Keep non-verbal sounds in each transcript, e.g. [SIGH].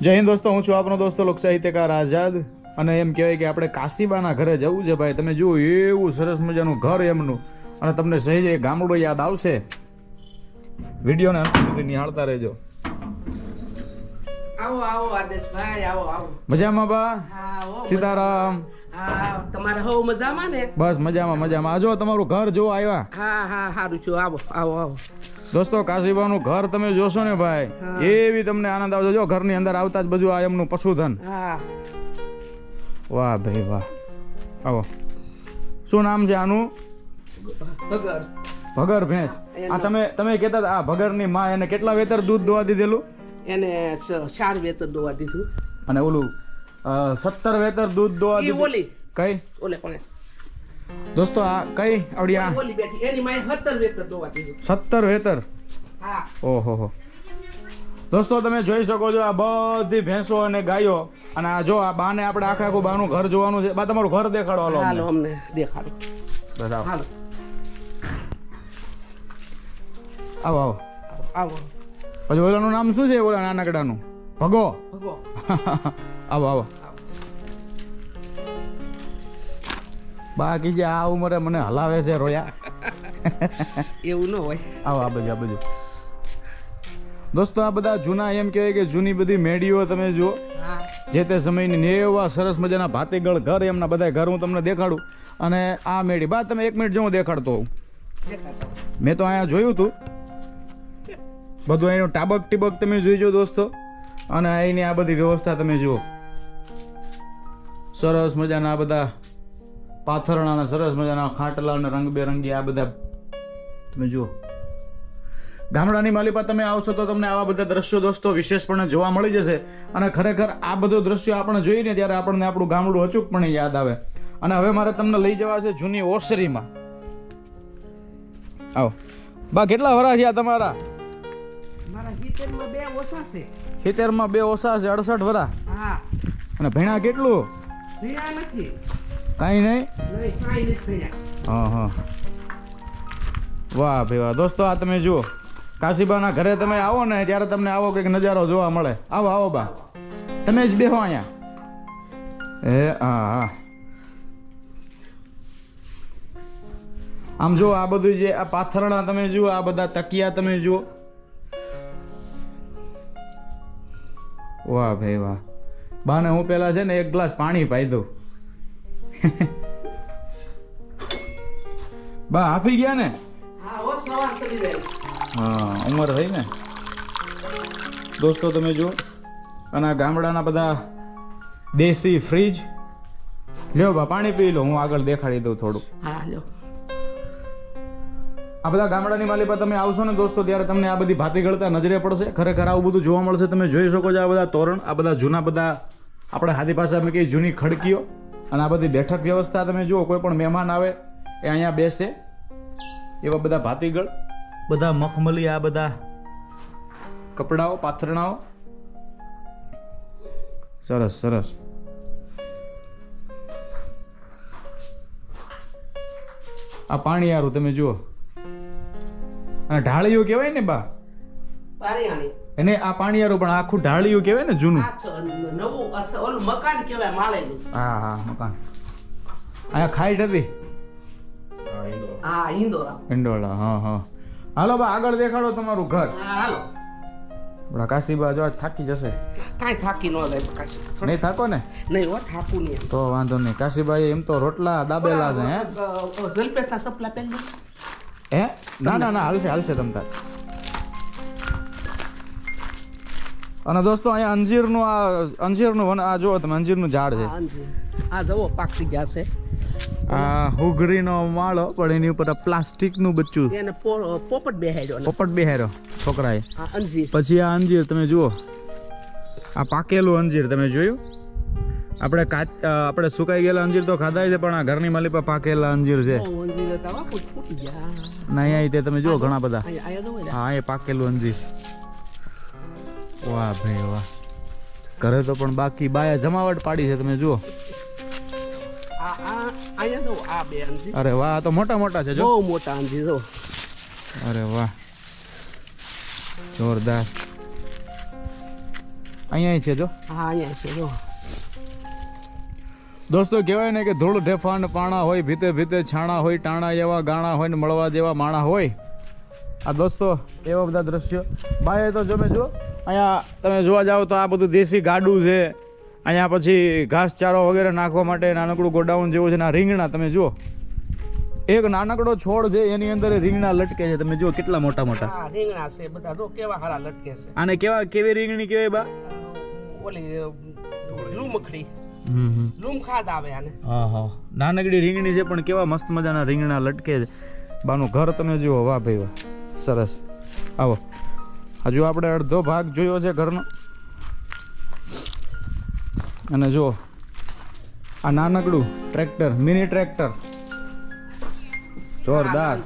જય હિન્દ દોસ્તો હું છું આપણો દોસ્તો લોક સાહિત્યકાર આઝાદ. અને એમ કહેવાય કે આપણે કાશીબાના ઘરે જવું છે ભાઈ. તમે જુઓ એવું સરસ મજાનું ઘર એમનું. અને તમને સહેજ એ ગામડું યાદ આવશે. વિડીયોને અંત સુધી નિહાળતા રહેજો. આવો આવો આદેશભાઈ આવો આવો. મજામાં બા? સીતારામ. હા તમારે મજામાં ને? બસ મજામાં મજામાં. આજો તમારું ઘર જો આવ્યા. હા હા સારું છું. આવો આવો આવો. દોસ્તો કાશીબાનું ઘર તમે જોશો ને ભાઈ. એવી તમને આનંદ આવજો જો ઘરની અંદર આવતા જ બધું આ એમનું પશુધન. વાહ ભાઈ વાહ. આવો. શું નામ છે આનું? ભગર. ભેંસ. આ તમે તમે કહેતા હતા આ ભગરની માં એને કેટલા વેતર દૂધ દોવા દીધેલું? એને ચાર વેતર દોવા દીધું. અને ઓલું સત્તર વેતર દૂધ દોવા દીધું ઓલી. કઈ? ઓલે પણ દોસ્તો આ કઈ આવડી ઓલી બેઠી. એની માએ સત્તર વેતર દોવા દીધું સત્તર વેતર? હા. ઓહો હો. દોસ્તો તમે જોઈ શકો છો આ બધી ભેંસો અને ગાયો. અને આ જો આ બાને આપણે આખા આખું બાનું ઘર જોવાનું છે. બા તમારું ઘર દેખાડો હાલો અમને. હાલો અમને દેખાડો. હાલો. આવો. આવો આવો. પછી ઓલાનું નામ શું છે? ઓલા નાનકડાનું? ભગો? ભગો. [LAUGHS] આવો આવો. બાકી જે આ ઉંમરે મને હલાવે છે રોયા. એવું ન હોય. આવો આ બાજુ આ બાજુ. દોસ્તો આ બધા જૂના એમ કહેવાય કે જૂની બધી મેડીઓ તમે જુઓ. જે તે સમયની ને એવા સરસ મજાના ભાતીગળ ઘર એમના બધા ઘર હું તમને દેખાડું. અને આ મેડી બા તમે એક મિનિટ જો હું દેખાડતો હોઉં. મેં તો અહીંયા જોયું હતું બધું અહીંનું ટાબક ટીબક તમે જોઈજો દોસ્તો. અને અહીંની આ બધી વ્યવસ્થા તમે જુઓ. સરસ મજાના આ બધા પાથરણા અને સરસ મજાના ખાટલા અને રંગબેરંગી આ બધા તમે જુઓ. ગામડાની માલિપા તમે આવશો તો તમને આવા બધા દ્રશ્યો દોસ્તો વિશેષપણે જોવા મળી જશે. અને ખરેખર આ બધું દ્રશ્યો આપણે જોઈએ ત્યારે આપણને આપણું ગામડું અચૂકપણે યાદ આવે. અને હવે મારે તમને લઈ જવા છે જૂની ઓસરીમાં. આવો. બા કેટલા વરા થયા તમારા? સિત્તેરમાં બે ઓછા છે. અડસઠ વરા અને ભેણા કેટલું? નથી. કાંઈ નહીં? હા હા વાહ ભાઈ વાહ. દોસ્તો આ તમે જુઓ. કાશીબાના ઘરે તમે આવો ને ત્યારે તમને આવો કંઈક નજારો જોવા મળે. આવો આવો બા. તમે જ બેહો અહીંયા. એ હા હા. આમ જો આ બધું જે આ પાથરણા તમે જુઓ આ બધા તકિયા તમે જુઓ. વાહ ભાઈ વાહ. બાને હું પેલા છે ને એક ગ્લાસ પાણી પાઈ દઉં. બા હાફી ગયા ને? હા ઉંમર થઈ ને? દોસ્તો તમે જુઓ. અને આ ગામડાના બધા દેશી ફ્રીજ લ્યો બા પાણી પી લો હું આગળ દેખાડી દઉં થોડું હા આ બધા ગામડાની માલી પર તમે આવશો ને દોસ્તો ત્યારે તમને આ બધી ભાતી ગળતા નજરે પડશે. ખરેખર આવું બધું જોવા મળશે તમે જોઈ શકો છો આ બધા તોરણ આ બધા જૂના બધા આપણે હાથી ભાષામાં કહીએ જૂની ખડકીઓ. અને આ બધી બેઠક વ્યવસ્થા તમે જુઓ, કોઈ પણ મહેમાન આવે, એ અહીંયા બેસે. એવા બધા ભાતીગળ, બધા મખમલી, આ બધા કપડાઓ, પાથરણાઓ. સરસ સરસ. આ પાણીયારું તમે જુઓ. અને ઢાળિયું કહેવાય ને બા? પારિયાણી એને આ પાણીયારું પણ આખું ઢાળિયું કહેવાય ને જૂનું. નવું ઓલું મકાન કહેવાય માળેલું હા હા મકાન. અહીંયા ખાઈટ હતી? હા ઇંડોળા હા હા હાલો બા આગળ દેખાડો તમારું ઘર. હા હાલો. આપણા કાશીબા જો થાકી જશે. કાંઈ થાકી ન જાય કાશી. નહીં થાકો ને? નહીં હો થાકું નહીં. તો વાંધો નહીં. કાશીબાઈ એમ તો રોટલા દાબેલા છે હે? જલપેતા સપલા પહેલી હે? ના ના ના હાલશે હાલશે તમ તાર. અને દોસ્તો અહીંયા અંજીરનું આ અંજીરનું વન આ જુઓ તમે અંજીરનું ઝાડ છે. આ જવો પાકી ગયા છે. આ હુગરીનો માળો પણ એની ઉપર પ્લાસ્ટિકનું બચ્ચું. એને પોપટ બેહાડ્યો પોપટ છોકરાએ. અંજીર. પછી આ અંજીર તમે જુઓ. આ પાકેલું અંજીર તમે જોયું? આપણે કાચ આપણે સુકાઈ ગયેલા અંજીર તો ખાધા છે પણ આ ઘરની માલી પર પાકેલા અંજીર છે. ના અહીંયા તમે જુઓ ઘણા બધા. હા એ પાકેલું અંજીર. વાહ ભાઈ વાહ. ઘરે તો પણ બાકી બાયા જમાવટ પાડી છે તમે જુઓ. અરે વાહ તો મોટા મોટા છે જો. બહુ મોટા અંજીર જો. અરે વાહ. જોરદાર. અહીંયા છે જો. હા અહીંયા છે જો. દોસ્તો કહેવાય ને કે ધૂળ ઢેફાણ પાણા હોય ભીતે ભીતે છાણા હોય ટાણા એવા ગાણા હોય ને મળવા જેવા માણા હોય. આ દોસ્તો એવા બધા દ્રશ્યો. બાય તો જમે જો. અહીંયા તમે જોવા જાઓ તો આ બધું દેશી ગાડું છે. અહીંયા પછી ઘાસચારો વગેરે નાખવા માટે નાનકડું ગોડાઉન જેવું છે ને આ રીંગણા તમે જુઓ. એક નાનકડો છોડ છે એની અંદર રીંગણા લટકે છે. તમે જુઓ કેટલા મોટા મોટા. રીંગણા છે બધા જો કેવા હારા લટકે છે. આને કેવા કેવી રીંગણી કેવાય બા? ઓલી લૂમખડી. લૂમ ખાદ આવે આને. હા હા. નાનકડી રીંગણી છે પણ કેવા મસ્ત મજાના રીંગણા લટકે છે. બાનું ઘર તમે જુઓ. વાહ ભાઈ વાહ. સરસ. આવો. હજુ આપણે અડધો ભાગ જોયો છે ઘરનો. અને જુઓ આ નાનકડું ટ્રેક્ટર મિની ટ્રેક્ટર. જોરદાર.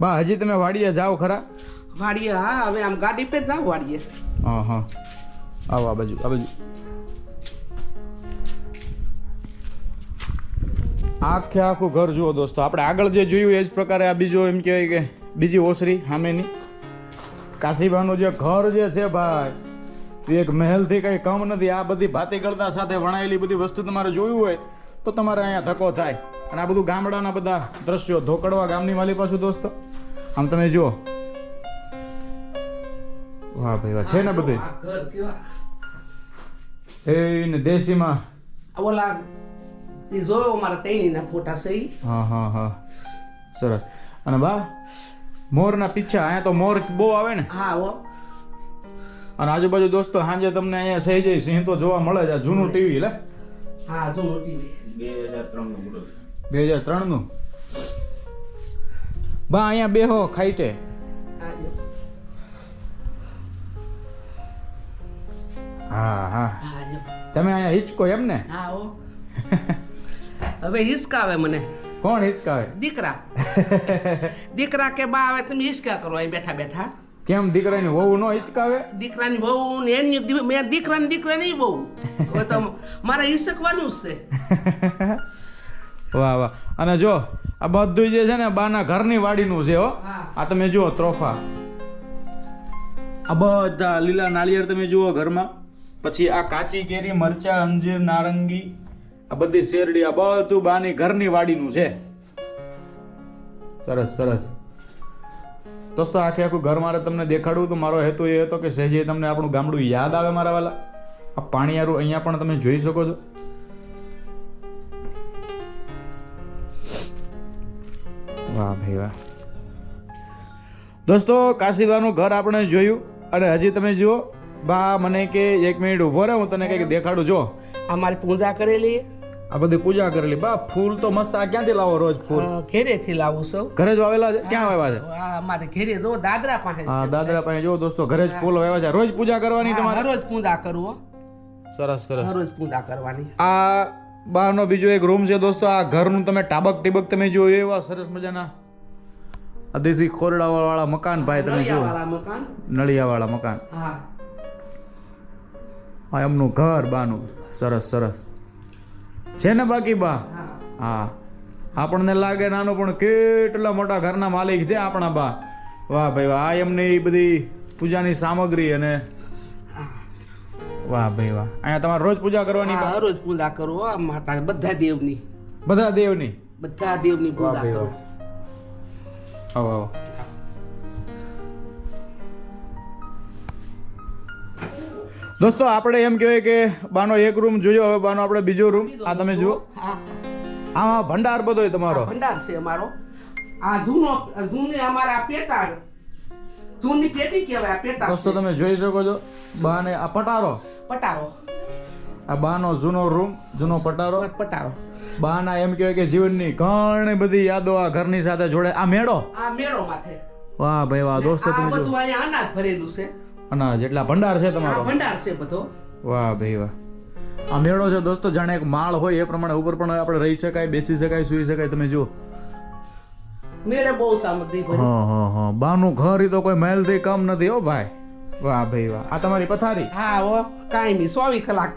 બા હજી તમે વાડીએ જાઓ ખરા? વાડીએ હા હવે આમ ગાડી પે જાઓ વાડીએ. હા હા આવો આ બાજુ આ બાજુ. આખે આખું ઘર જુઓ દોસ્તો. આપણે આગળ જે જોયું એ જ પ્રકારે આ બીજો એમ કહેવાય કે બીજી ઓસરી સામેની. કાશીબાનું જે ઘર જે છે ભાઈ એક મહેલથી કંઈ કમ નથી. આ બધી ભાતી કરતા સાથે વણાયેલી બધી વસ્તુ તમારે જોયું હોય તો તમારે અહીંયા ધક્કો થાય. અને આ બધું ગામડાના બધા દ્રશ્યો ધોકડવા ગામની માલી પાછું દોસ્તો. આમ તમે જુઓ. વાહ ભાઈ વાહ. છે ને બધું? એ ને દેશીમાં. ઓલા જોયો મારા તૈણીના ફોટા સહી? હા હા હા. સરસ. અને બા મોરના પીછા અહીંયા તો મોર બહુ આવે ને. હા હો. અને આજુબાજુ દોસ્તો સાંજે તમને અહીંયા સહી જઈ સિંહ તો જોવા મળે છે આ જૂનું ટીવી લે. હા જૂનું ટીવી. બે હજાર ત્રણનું બા અહીંયા બેહો ખાઈટે. હા હા હા. હા જો. તમે અહીંયા હિચકો એમ ને? હા ઓ હવે હિચકાવે મને. કોણ હિચકાવે? દીકરા. [LAUGHS] દીકરા કે બા આવે તમે હિસકા કરો અહીં બેઠા બેઠા. કેમ? દીકરાની વહુ નો હિચકાવે? દીકરાની વહુ ને એની મેં દીકરાની દીકરા નહીં વહુ. હવે તો મારે હિસકવાનું જ છે. [LAUGHS] વાહ વાહ. અને જો આ બધું જે છે ને બાના ઘરની વાડીનું છે હો. આ તમે જુઓ ત્રોફા. આ બધા લીલા નાળિયેર તમે જુઓ ઘરમાં. પછી આ કાચી કેરી મરચા અંજીર નારંગી આ બધી શેરડી આ બધું બાની ઘરની વાડીનું છે. સરસ સરસ. દોસ્તો, આખે આખું ઘર મારે તમને દેખાડવું તો મારો હેતુ એ હતો કે સહેજે તમને આપણું ગામડું યાદ આવે મારા વાલા. આ પાણીયારું અહીંયા પણ તમે જોઈ શકો છો. વાહ ભાઈ વાહ. દોસ્તો, કાશીબાનું ઘર આપણે જોયું અને હજી તમે જુઓ. બા, મને કે એક મિનિટ ઊભો રહે, હું તને કંઈક દેખાડું જો મારી પૂજા કરેલી આ બધી પૂજા કરેલી. બા ફૂલ તો મસ્ત. આ ક્યાંથી લાવો રોજ ફૂલ? ઘેરે થી લાવું છું. ઘરે જ વાવેલા છે? ક્યાં વાવ્યા છે? અમારે ઘેરે જો દાદરા પાસે હા દાદરા પાસે જો દોસ્તો ઘરે જ ફૂલ વાવ્યા છે. રોજ પૂજા કરવાની તમારે? રોજ પૂજા કરવો સરસ સરસ. રોજ પૂજા કરવાની. આ બહારનો બીજો એક રૂમ છે દોસ્તો. આ ઘરનું તમે ટાબક ટીબક તમે જોયો એવા સરસ મજાના. આ દેશી ખોરડા વાળા મકાન ભાઈ તમે જો નળિયાવાળા મકાન? નળિયા વાળા મકાન. હા. એમનું ઘર બાનું. સરસ સરસ. છે ને બાકી બા? હા. આપણને લાગે નાનું પણ કેટલા મોટા ઘરના માલિક છે આપણા બા? વાહ ભાઈ વાહ આ એમને એ બધી પૂજાની સામગ્રી અને વાહ ભાઈ વાહ. અહીંયા તમારે રોજ પૂજા કરવાની? હા, પૂજા કરો માતા બધા દેવની. બધા દેવની? બધા દેવની પૂજા કરો. આવો આવો. દોસ્તો આપણે એમ કહેવાય કે બાનો એક રૂમ જોયો હવે બાનો આપણે બીજો રૂમ. આ તમે જુઓ. આમાં ભંડાર બધો તમારો. ભંડાર છે અમારો. આ જૂનો જૂની અમારા પેટાળ. જૂની પેટી કહેવાય આ દોસ્તો તમે જોઈ શકો છો બાને આ પટારો. પટારો. આ બાનો જૂનો રૂમ જૂનો પટારો. પટારો. બાના એમ કહેવાય કે જીવનની ઘણી બધી યાદો આ ઘરની સાથે જોડે આ મેળો. આ મેળો માથે. વાહ ભાઈ વાહ દોસ્તો તમે બધું અહીંયા અનાજ ભરેલું છે. અનાજ એટલા ભંડાર છે તમારો? ભંડાર છે બધો. વાહ ભાઈ વાહ. આ મેળો છે દોસ્તો જાણે એક માળ હોય એ પ્રમાણે ઉપર પણ આપણે રહી શકાય બેસી શકાય સુઈ શકાય તમે જો મેળે બહુ સામગ્રી હા હા હા. બાનું ઘર તો કોઈ મહેલથી કમ નથી હો ભાઈ. વાહ ભાઈ વાહ. આ તમારી પથારી? હા હો. નહીં ચોવીસ કલાક.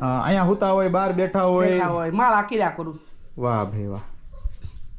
અહીંયા હુતા હોય બહાર બેઠા હોય. માળા કર્યા કરું વાહ ભાઈ વાહ.